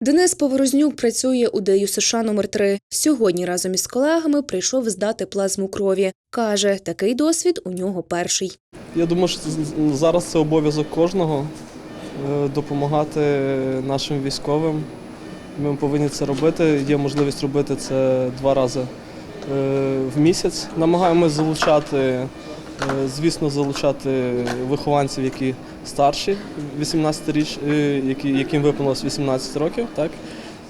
Денис Поворознюк працює у ДЮ США номер 3 Сьогодні разом із колегами прийшов здати плазму крові. Каже, такий досвід у нього перший. Я думаю, що зараз це обов'язок кожного е, допомагати нашим військовим. Ми повинні це робити. Є можливість робити це два рази е, в місяць. Намагаємось залучати, е, звісно, залучати вихованців, які старші, 18 річ, е, яким виповнилось 18 років. Так?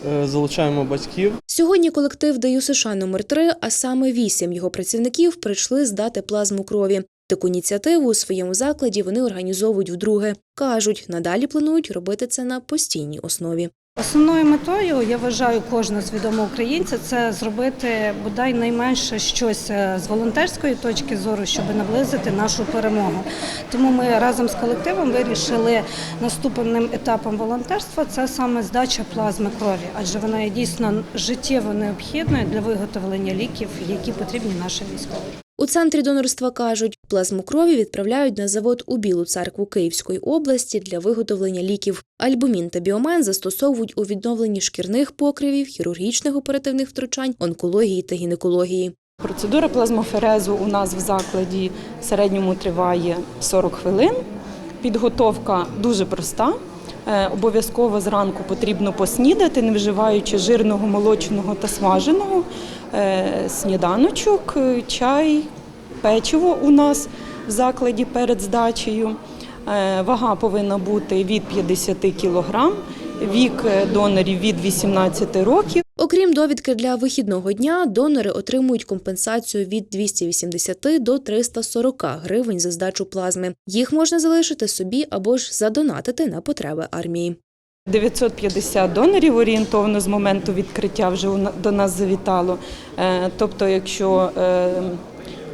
Е, Залучаємо батьків. Сьогодні колектив даю США номер 3 а саме вісім його працівників, прийшли здати плазму крові. Таку ініціативу у своєму закладі вони організовують вдруге. Кажуть, надалі планують робити це на постійній основі. Основною метою я вважаю кожного свідомого українця це зробити бодай найменше щось е, з волонтерської точки зору, щоб наблизити нашу перемогу. Тому ми разом з колективом вирішили наступним етапом волонтерства це саме здача плазми крові, адже вона є дійсно життєво необхідною для виготовлення ліків, які потрібні нашим військовим. У центрі донорства кажуть, плазму крові відправляють на завод у Білу церкву Київської області для виготовлення ліків. Альбумін та біомен застосовують у відновленні шкірних покривів, хірургічних оперативних втручань, онкології та гінекології. Процедура плазмоферезу у нас в закладі в середньому триває 40 хвилин. Підготовка дуже проста. Е, Обов'язково зранку потрібно поснідати, не вживаючи жирного, молочного та смаженого. Е, Сніданочок, е, чай, печиво у нас в закладі перед здачею. Вага повинна бути від 50 кг, вік донорів від 18 років. Окрім довідки для вихідного дня, донори отримують компенсацію від 280 до 340 гривень за здачу плазми. Їх можна залишити собі або ж задонатити на потреби армії. 950 донорів орієнтовно з моменту відкриття вже до нас завітало. Е, Тобто, якщо е,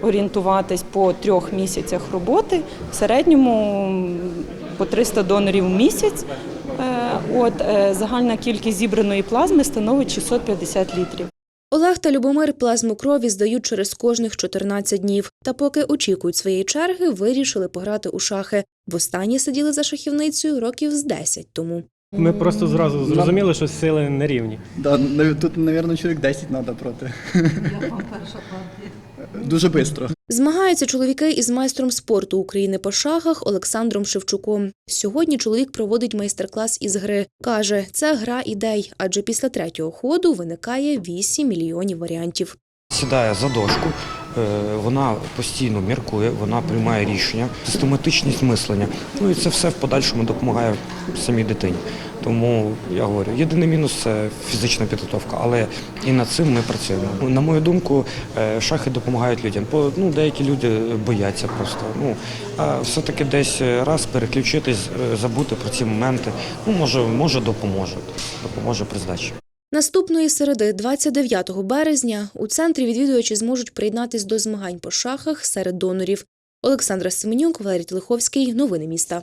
орієнтуватись по трьох місяцях роботи, в середньому по 300 донорів в місяць. Е, От е, загальна кількість зібраної плазми становить 650 літрів. Олег та Любомир плазму крові здають через кожних 14 днів. Та поки очікують своєї черги, вирішили пограти у шахи. Востаннє сиділи за шахівницею років з 10 тому. Ми просто зразу зрозуміли, що сили не рівні. Да, нав- тут, мабуть, чоловік 10 треба проти. Дуже швидко. Змагаються чоловіки із майстром спорту України по шахах Олександром Шевчуком. Сьогодні чоловік проводить майстер-клас із гри. Каже, це гра ідей, адже після третього ходу виникає 8 мільйонів варіантів. Сідає за дошку, е, вона постійно міркує, вона приймає рішення, систематичність мислення. Ну і це все в подальшому допомагає самій дитині. Тому я говорю, єдиний мінус це фізична підготовка, але і над цим ми працюємо. На мою думку, е, шахи допомагають людям. Ну, деякі люди бояться просто. Ну а все-таки десь раз переключитись, е, забути про ці моменти. Ну може, може допоможе. Допоможе при здачі. Наступної середи, 29 березня, у центрі відвідувачі зможуть приєднатись до змагань по шахах серед донорів. Олександра Семенюк, Валерій Телеховський. Новини міста.